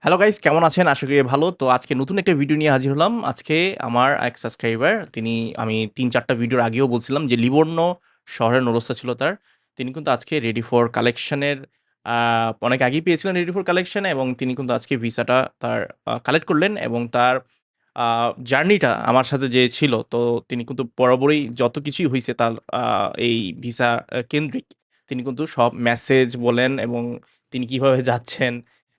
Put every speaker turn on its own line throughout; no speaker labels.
Hello guys কেমন আছেন? আশা করি ভালো। তো আজকে নতুন একটা ভিডিও নিয়ে হাজির হলাম। আজকে আমার এক সাবস্ক্রাইবার তিনি আমি ৩-৪ টা ভিডিওর আগেও বলছিলাম যে লিবর্ণ শহরের নরস্থা ছিল তার। তিনি কিন্তু আজকে রেডি ফর কালেকশন এর, আ, অনেক আগেই পেয়েছিলেন রেডি ফর কালেকশন এবং তিনি কিন্তু আজকে ভিসাটা তার কালেক্ট করলেন এবং তার জার্নিটা আমার সাথে যে ছিল, তো তিনি কিন্তু বরাবরই যত কিছুই হয়েছে তার এই ভিসা কেন্দ্রিক, তিনি কিন্তু সব মেসেজ বলেন এবং তিনি কীভাবে যাচ্ছেন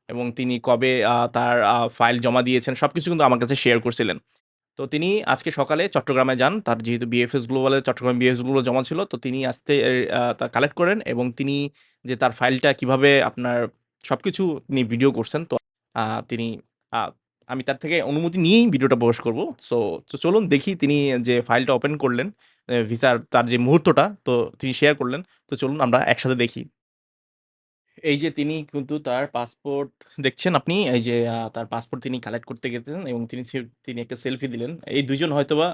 এবং তিনি কবে তার ফাইল জমা দিয়েছেন সব কিছু কিন্তু আমার কাছে শেয়ার করছিলেন। তো তিনি আজকে সকালে চট্টগ্রামে যান। তার যেহেতু বিএফএস গ্লোবালে চট্টগ্রাম বিএফএস গ্লোবাল জমা ছিল তো তিনি আসতে তা কালেক্ট করেন এবং তিনি যে তার ফাইলটা কীভাবে আপনার সব কিছু তিনি ভিডিও করছেন। তো তিনি আমি তার থেকে অনুমতি নিয়েই ভিডিওটা প্রকাশ করব। সো তো চলুন দেখি তিনি যে ফাইলটা ওপেন করলেন, ভিসার তার যে মুহূর্তটা তো তিনি শেয়ার করলেন। তো চলুন আমরা একসাথে দেখি। এই যে তিনি কিন্তু তার পাসপোর্ট দেখছেন আপনি এই যে তার পাসপোর্ট তিনি কালেক্ট করতে গেছেন এবং তিনি তিনি একটা সেলফি দিলেন। এই ২ জন হয়তোবা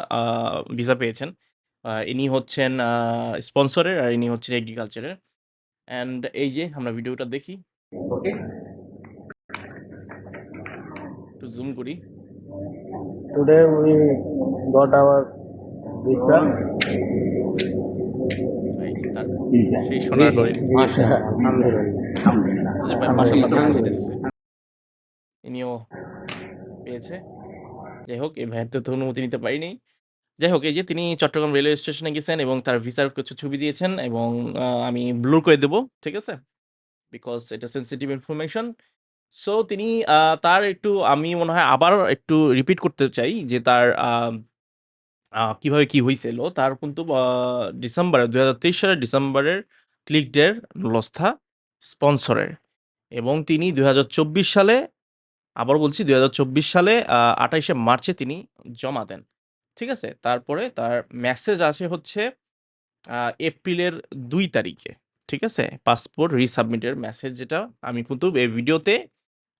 ভিসা পেয়েছেন। ইনি হচ্ছেন স্পন্সরের আর ইনি হচ্ছেন এগ্রিকালচারের। অ্যান্ড এই যে আমরা ভিডিওটা দেখি।
ওকে
একটু জুম করি।
visa
এই যে তার
Visa.
সেই সোনার হরিণ।
visa
ইনিও পেয়েছে। যাই হোক এই ভাইয়ের তো অনুমতি নিতে পারিনি। যাই হোক এই যে তিনি চট্টগ্রাম রেলওয়ে স্টেশনে গেছেন এবং তার ভিসার কিছু ছবি দিয়েছেন এবং আমি ব্লুর করে দেব। ঠিক আছে? বিকজ এটা সেনসিটিভ ইনফরমেশন। সো তিনি তার একটু আমি মনে হয় আবার একটু রিপিট করতে চাই যে তার কীভাবে কি হইছিল। তার কিন্তু ডিসেম্বরে ২০২৩ সালের ডিসেম্বরের ক্লিক ডের লস্থা স্পন্সরের এবং তিনি ২০২৪ সালে, আবার বলছি ২০২৪ সালে, আ ২৮ শে মার্চে তিনি জমা দেন। ঠিক আছে? তারপরে তার মেসেজ আসে হচ্ছে এপ্রিলের দুই তারিখে। ঠিক আছে? পাসপোর্ট রিসাবমিটের মেসেজ যেটা, আমি কিন্তু এই ভিডিওতে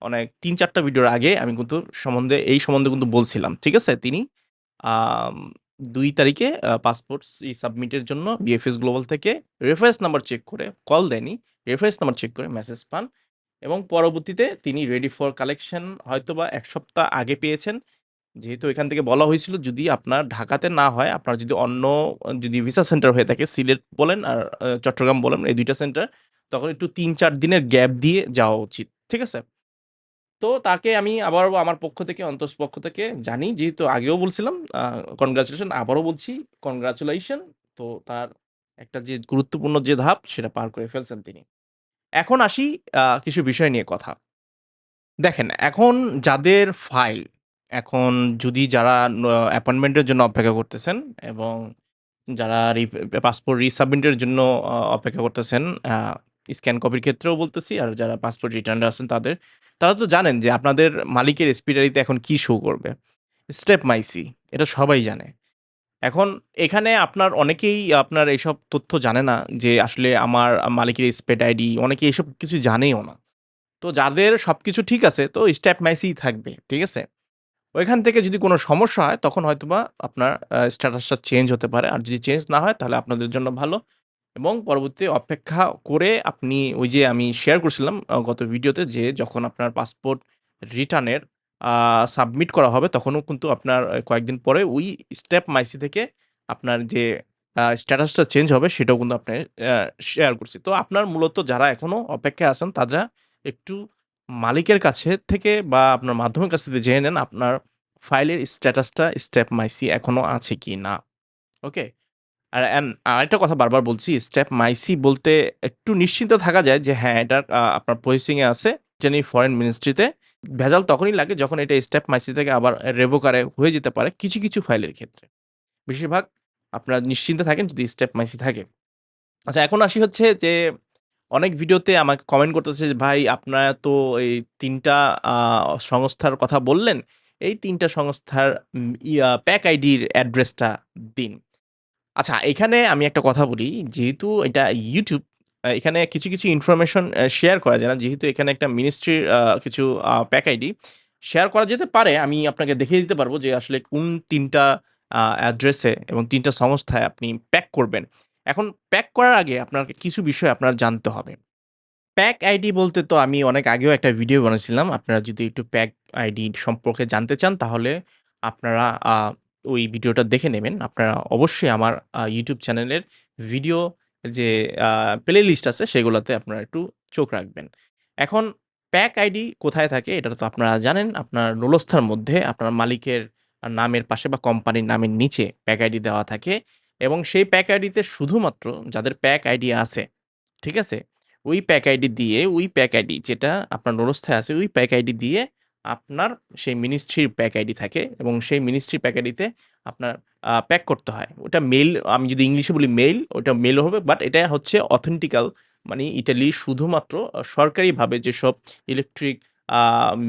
অনেক ৩-৪ টা ভিডিওর আগে আমি কিন্তু সম্বন্ধে, এই সম্বন্ধে কিন্তু বলছিলাম। ঠিক আছে? তিনি দুই তারিখে পাসপোর্ট রিসাবমিটের জন্য বিএফএস গ্লোবাল থেকে রেফারেন্স নাম্বার চেক করে কল দেয়নি। রেফারেন্স নাম্বার চেক করে মেসেজ পান এবং পরবর্তীতে তিনি রেডি ফর কালেকশন হয়তো বা এক সপ্তাহ আগে পেয়েছেন। যেহেতু এখান থেকে বলা হয়েছিল যদি আপনার ঢাকাতে না হয়, আপনার যদি অন্য যদি ভিসা সেন্টার হয়ে থাকে সিলেট বলেন আর চট্টগ্রাম বলেন এই দুইটা সেন্টার তখন একটু ৩-৪ দিনের গ্যাপ দিয়ে যাওয়া উচিত। ঠিক আছে? তো তাকে আমি আবারও আমার পক্ষ থেকে অন্তস পক্ষ থেকে জানি যেহেতু আগেও বলছিলাম কনগ্রাচুলেশন আবারও বলছি কনগ্রাচুলেশন। তো তার একটা যে গুরুত্বপূর্ণ যে ধাপ সেটা পার করে ফেলছেন তিনি। এখন আসি কিছু বিষয় নিয়ে কথা। দেখেন, এখন যাদের ফাইল এখন যদি যারা অ্যাপয়েন্টমেন্টের জন্য অপেক্ষা করতেছেন এবং যারা পাসপোর্ট রিসাবমিটের জন্য অপেক্ষা করতেছেন স্ক্যান কপির ক্ষেত্রেও বলতেছি, আর যারা পাসপোর্ট রিটার্নে আছেন তাদের। তারা তো জানেন যে আপনাদের মালিকের এক্সপিরিয়ারিতে এখন কি শো করবে। স্টেপ মাইসি এটা সবাই জানে। এখন এখানে আপনার অনেকেই আপনার এইসব তথ্য জানে না যে আসলে আমার মালিকের স্পেড আইডি, অনেকে এসব কিছু জানেও না। তো যাদের সব কিছু ঠিক আছে, তো স্টেপ মাইসিই থাকবে। ঠিক আছে? ওইখান থেকে যদি কোনো সমস্যা হয়, তখন হয়তোবা আপনার স্ট্যাটাসটা চেঞ্জ হতে পারে। আর যদি চেঞ্জ না হয়, তাহলে আপনাদের জন্য ভালো এবং পরবর্তী অপেক্ষা করে আপনি ওই যে আমি শেয়ার করছিলাম গত ভিডিওতে যে যখন আপনার পাসপোর্ট রিটার্নের সাবমিট করা হবে তখনও কিন্তু আপনার কয়েকদিন পরে ওই স্টেপ মাইসি থেকে আপনার যে স্ট্যাটাসটা চেঞ্জ হবে সেটাও কিন্তু আপনি শেয়ার করছি। তো আপনার মূলত যারা এখনও অপেক্ষায় আছেন তারা একটু মালিকের কাছে থেকে বা আপনার মাধ্যমের কাছ থেকে জেনে নেন আপনার ফাইলের স্ট্যাটাসটা স্টেপ মাইসি এখনও আছে কি না ওকে? আর আরেকটা কথা বারবার বলছি স্টেপ মাইসি বলতে একটু নিশ্চিন্ত থাকা যায় যে হ্যাঁ, এটা আপনার প্রসেসিং এ আছে জানি ফরেন মিনিস্ট্রিতে। ভেজাল তখনই লাগে যখন এটা স্টেপ মাইসি থেকে আবার রেভোকারে হয়ে যেতে পারে কিছু, কিছু ফাইলের ক্ষেত্রে। বেশিরভাগ আপনারা নিশ্চিন্তে থাকেন যদি স্টেপ মাইসি থাকে। আচ্ছা এখন আসি হচ্ছে যে অনেক ভিডিওতে আমাকে কমেন্ট করতেছে যে ভাই আপনারা তো এই ৩ টা আ সংস্থার কথা বললেন। এই ৩ টা সংস্থার প্যাক আইডির অ্যাড্রেসটা দিন। আচ্ছা এখানে আমি একটা কথা বলি যেহেতু এটা আ এখানে কিছু, কিছু ইনফরমেশন শেয়ার করা যায় না। যেহেতু এখানে একটা মিনিস্ট্রির কিছু প্যাক আইডি শেয়ার করা যেতে পারে। আমি আপনাকে দেখিয়ে দিতে পারব যে আসলে কোন তিনটা অ্যাড্রেসে এবং তিনটা সংস্থায় আপনি প্যাক করবেন। এখন প্যাক করার আগে আপনাকে কিছু বিষয় আপনার জানতে হবে। প্যাক আইডি বলতে তো আমি অনেক আগেও একটা ভিডিও বানিয়েছিলাম। আপনারা যদি একটু প্যাক আইডি সম্পর্কে জানতে চান তাহলে আপনারা ওই ভিডিওটা দেখে নেবেন। আপনারা অবশ্যই আমার ইউটিউব চ্যানেলের ভিডিও যে প্লে লিস্ট আছে সেগুলোতে আপনারা একটু চোখ রাখবেন। এখন প্যাক আইডি কোথায় থাকে এটা তো আপনারা জানেন। আপনার নুলস্থার মধ্যে আপনার মালিকের নামের পাশে বা কোম্পানির নামের নিচে প্যাক আইডি দেওয়া থাকে এবং সেই প্যাক আইডিতে শুধুমাত্র যাদের প্যাক আইডি আছে, ঠিক আছে? ওই প্যাক আইডি দিয়ে ওই প্যাক আইডি যেটা আপনার নুলস্থায় আছে ওই প্যাক আইডি দিয়ে আপনার সেই মিনিস্ট্রির প্যাক আইডি থাকে এবং সেই মিনিস্ট্রির প্যাক আইডিতে আপনার প্যাক করতে হয়। ওটা মেল আমি যদি ইংলিশে বলি মেইল, ওটা মেইলও হবে বাট এটা হচ্ছে অথেন্টিক্যাল মানে ইটালির শুধুমাত্র সরকারিভাবে যেসব ইলেকট্রিক আ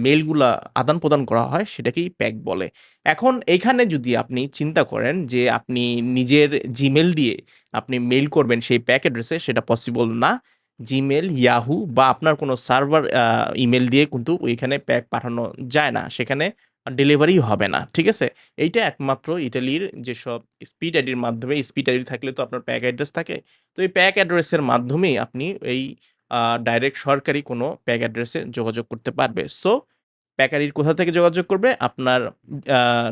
মেইলগুলা আদান-প্রদান করা হয় সেটাকেই প্যাক বলে। এখন এইখানে যদি আপনি চিন্তা করেন যে আপনি নিজের জিমেল দিয়ে আপনি মেইল করবেন সেই প্যাক অ্যাড্রেসে সেটা পসিবল না। জিমেল ইয়াহু বা আপনার কোনো সার্ভার ইমেল দিয়ে কিন্তু ওইখানে প্যাক পাঠানো যায় না। সেখানে আ ডেলিভারিই হবে না। ঠিক আছে? এইটা একমাত্র ইটালির যেসব স্পিড আইডির মাধ্যমে স্পিড আইডি থাকলে তো আপনার প্যাক অ্যাড্রেস থাকে। তো এই প্যাক অ্যাড্রেসের মাধ্যমেই আপনি এই ডাইরেক্ট সরকারি কোনো প্যাক অ্যাড্রেসে যোগাযোগ করতে পারবে। সো প্যাক আইডির কোথা থেকে যোগাযোগ করবে? আপনার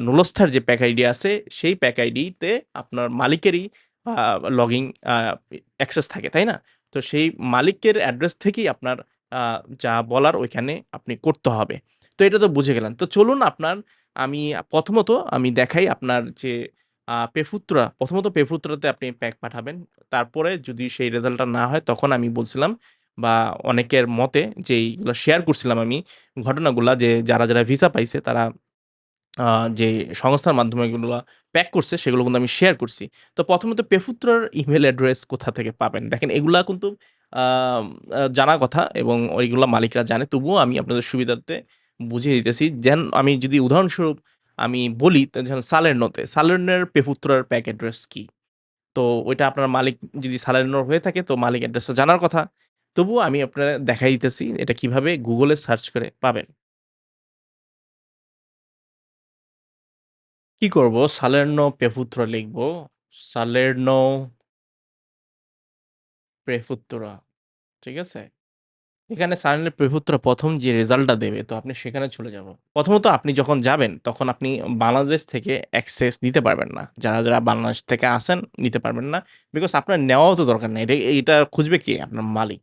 নুলস্থার যে প্যাক আইডি আছে সেই প্যাক আইডিতে আপনার মালিকেরই লগইন অ্যাক্সেস থাকে, তাই না? তো সেই মালিকের অ্যাড্রেস থেকেই আপনার যা বলার ওইখানে আপনি করতে হবে। তো এটা তো বুঝে গেলেন। তো চলুন আপনার আমি প্রথমত আমি দেখাই আপনার যে পেফুত্রা, প্রথমত পেফুত্রাতে আপনি প্যাক পাঠাবেন। তারপরে যদি সেই রেজাল্টটা না হয় তখন আমি বলছিলাম বা অনেকের মতে যে এইগুলা শেয়ার করছিলাম আমি ঘটনাগুলা যে যারা, যারা ভিসা পাইছে তারা যে সংস্থার মাধ্যমে এগুলো প্যাক করছে সেগুলো কিন্তু আমি শেয়ার করছি। তো প্রথমত পেফুত্রার ইমেল অ্যাড্রেস কোথা থেকে পাবেন? দেখেন এগুলা কিন্তু জানা কথা এবং ওইগুলা মালিকরা জানে। তবুও আমি আপনাদের সুবিধার্থে বুঝিয়ে দিতেছি। যেন আমি যদি উদাহরণস্বরূপ আমি বলি যেন যেমন সালের্নোতে, সালের্নোর পেফুত্রার প্যাক অ্যাড্রেস কি? তো ওইটা আপনার মালিক যদি সালের্নোর হয়ে থাকে তো মালিক অ্যাড্রেসটা জানার কথা। তবুও আমি আপনারে দেখাই দিতেছি এটা কীভাবে গুগলে সার্চ করে পাবেন। কি করব? সালের্নো পেফুত্রা লিখব। সালের্নো প্রেফুত্তরা। ঠিক আছে? এখানে সালের্নো প্রেফুত্রা ১ম যে রেজাল্টটা দেবে তো আপনি সেখানে চলে যাব। প্রথমত আপনি যখন যাবেন তখন আপনি বাংলাদেশ থেকে অ্যাক্সেস নিতে পারবেন না। যারা, যারা বাংলাদেশ থেকে আসেন নিতে পারবেন না। বিকজ আপনার নেওয়াও তো দরকার নেই এটা এইটা খুঁজবে কে? আপনার মালিক।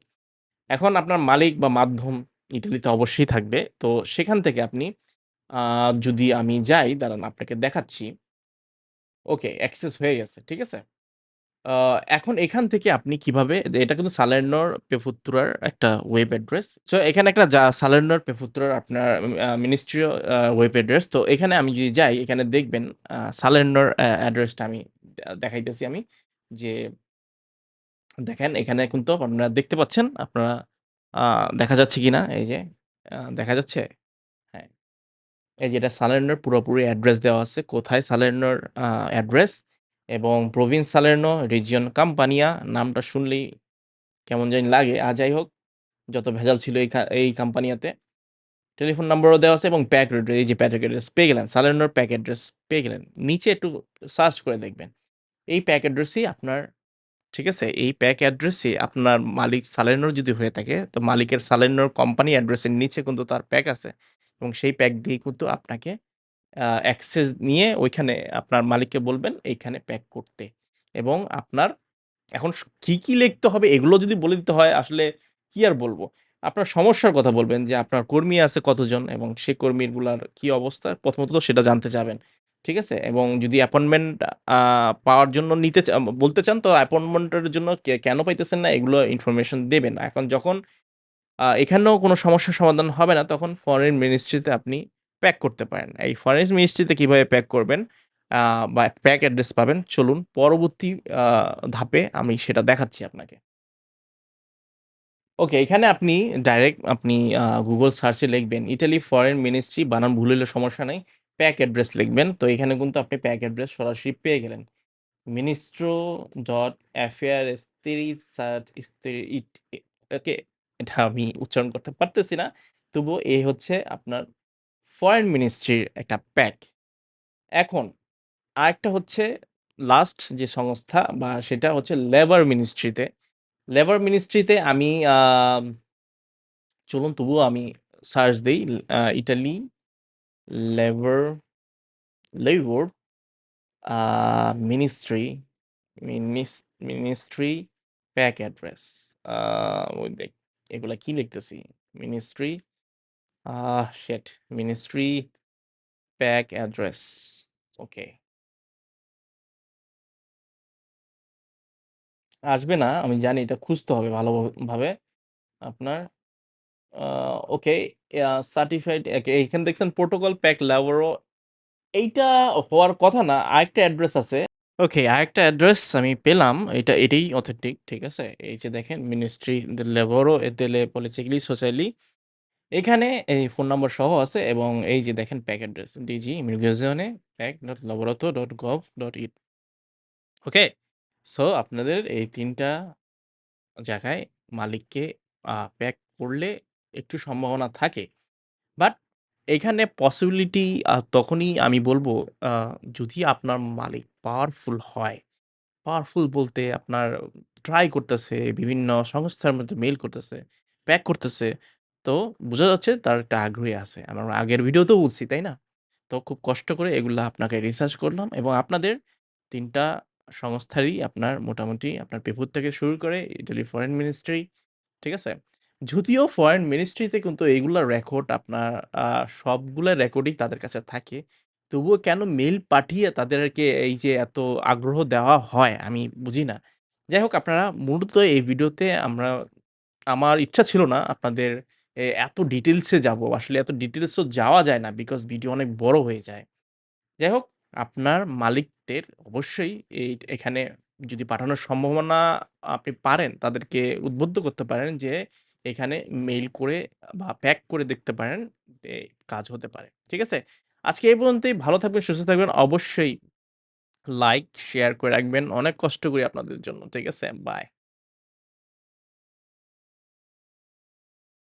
এখন আপনার মালিক বা মাধ্যম ইটালিতে অবশ্যই থাকবে। তো সেখান থেকে আপনি যদি আমি যাই দাঁড়ান আপনাকে দেখাচ্ছি। ওকে অ্যাক্সেস হয়ে গেছে। ঠিক আছে? এখন এখান থেকে আপনি কীভাবে, এটা কিন্তু সালের্নোর পেফুত্রার একটা ওয়েব অ্যাড্রেস। সো এখানে একটা যা সালের্নোর পেফুত্রার আপনার মিনিস্ট্রিও আ ওয়েব অ্যাড্রেস। তো এখানে আমি যদি যাই, এখানে দেখবেন, আ অ্যাড্রেসটা আমি দেখাইতেছি আমি যে দেখেন, এখানে কিন্তু আপনারা দেখতে পাচ্ছেন। আপনারা দেখা যাচ্ছে কিনা? এই যে দেখা যাচ্ছে? হ্যাঁ। এই যে এটা সালের্নোর পুরোপুরি অ্যাড্রেস দেওয়া আছে। কোথায় সালের্নোর অ্যাড্রেস এবং প্রভিন্স সালের্নো, রিজিয়ন কাম্পানিয়া নামটা শুনলেই কেমন জানি লাগে। আর যাই হোক যত ভেজাল ছিল এই এই কাম্পানিয়াতে। টেলিফোন নাম্বারও দেওয়া আছে এবং প্যাক এই যে প্যাক অ্যাড্রেস পেয়ে গেলেন। সালের্নোর প্যাক অ্যাড্রেস পেয়ে গেলেন। নিচে একটু সার্চ করে দেখবেন। এই প্যাক অ্যাড্রেসই আপনার ঠিক আছে? এই প্যাক অ্যাড্রেসে আপনার মালিক সালের্নোর যদি হয়ে থাকে তো মালিকের সালের্নোর কোম্পানি অ্যাড্রেসের নিচে কিন্তু তার প্যাক আছে এবং সেই প্যাক দিয়েই কিন্তু আপনাকে অ্যাক্সেস নিয়ে ওইখানে আপনার মালিককে বলবেন এইখানে প্যাক করতে এবং আপনার এখন স কি, কি লিখতে হবে এগুলো যদি বলে দিতে হয় আসলে কি আর বলব আপনার সমস্যার কথা বলবেন যে আপনার কর্মী আছে কতজন এবং সেই কর্মীগুলার কি অবস্থা? প্রথমত তো সেটা জানতে চাবেন। ঠিক আছে? এবং যদি অ্যাপয়েন্টমেন্ট পাওয়ার জন্য নিতে বলতে চান তো অ্যাপয়েন্টমেন্টের জন্য কেন পাইতেছেন না এগুলো ইনফরমেশন দেবেন। এখন যখন এখানেও কোনো সমস্যার সমাধান হবে না তখন ফরেন মিনিস্ট্রিতে আপনি প্যাক করতে পারেন। এই ফরেন মিনিস্ট্রিতে কীভাবে প্যাক করবেন বা প্যাক অ্যাড্রেস পাবেন, চলুন পরবর্তী ধাপে আমি সেটা দেখাচ্ছি আপনাকে। ওকে এখানে আপনি ডাইরেক্ট আপনি গুগল সার্চে লিখবেন ইটালি ফরেন মিনিস্ট্রি বানান, ভুল হলে সমস্যা নাই। প্যাক অ্যাড্রেস লিখবেন। তো এখানে কিন্তু আপনি প্যাক অ্যাড্রেস সরাসরি পেয়ে গেলেন। মিনিস্ট্রো ডট অ্যাফেয়ার স্তেরিসাট স্তেরিট এ, ওকে, এটা আমি উচ্চারণ করতে পারতেছি না। তবুও এই হচ্ছে আপনার ফরেন মিনিস্ট্রির একটা প্যাক। এখন, আরেকটা হচ্ছে লাস্ট যে সংস্থা বা সেটা হচ্ছে লেবার মিনিস্ট্রিতে। লেবার মিনিস্ট্রিতে আমি চলুন তবুও আমি সার্চ দিই Italy labour labour ministry minis ministry PEC address দেখ, এগুলা কি লিখতেছি? Ministry ah shit ministry PEC address okay. আসবে না, আমি জানি এটা খুঁজতে হবে ভালোভাবে আপনার ওকে সার্টিফাইড এইখানে দেখছেন প্রোটোকল প্যাক ল্যাবোরো এইটা হওয়ার কথা না, আরেকটা অ্যাড্রেস আছে। ওকে আরেকটা অ্যাড্রেস আমি পেলাম, এটা, এটাই অথেন্টিক ঠিক আছে? এই যে দেখেন ministry e delle politiche sociali এখানে এই ফোন নম্বর সহ আছে এবং এই যে দেখেন প্যাক অ্যাড্রেস ডিজি ইমিগ্রেশনে pack dot লবরত dot gov dot it okay? So আপনাদের এই তিনটা জায়গায় মালিককে প্যাক করলে একটু সম্ভাবনা থাকে। বাট এখানে পসিবিলিটি তখনই আমি বলব যদি আপনার মালিক পাওয়ারফুল হয়। পাওয়ারফুল বলতে আপনার ট্রাই করতেছে, বিভিন্ন সংস্থার মধ্যে মেইল করতেছে, প্যাক করতেছে। তো বোঝা যাচ্ছে তার একটা আগ্রহী আছে। আমার আগের ভিডিওতেও বলছি, তাই না? তো খুব কষ্ট করে এগুলা আপনাকে রিসার্চ করলাম এবং আপনাদের তিনটা সংস্থারই আপনার মোটামুটি আপনার পেপুর থেকে শুরু করে ইটালি ফরেন মিনিস্ট্রি, ঠিক আছে? যদিও ফরেন মিনিস্ট্রিতে কিন্তু এগুলার রেকর্ড আপনার সবগুলা রেকর্ডই তাদের কাছে থাকে। তবুও কেন মেল পাঠিয়ে তাদেরকে এই যে এত আগ্রহ দেওয়া হয় আমি বুঝি না। যাই হোক আপনারা মূলত এই ভিডিওতে আমরা আমার ইচ্ছা ছিল না আপনাদের এত ডিটেলসে যাব। আসলে এত ডিটেইলস ও যাওয়া যায় না বিকজ ভিডিও অনেক বড় হয়ে যায়। যাই হোক আপনার মালিকদের অবশ্যই এই এখানে যদি পাঠানোর সম্ভাবনা আপনি পারেন তাদেরকে উদ্বুদ্ধ করতে পারেন যে এখানে মেইল করে বা প্যাক করে দেখতে পারেন। কাজ হতে পারে। ঠিক আছে? আজকে এই পর্যন্তই ভালো থাকবেন, সুস্থ থাকবেন। অবশ্যই লাইক, শেয়ার করে রাখবেন। অনেক কষ্ট করি আপনাদের জন্য। ঠিক আছে? বাই।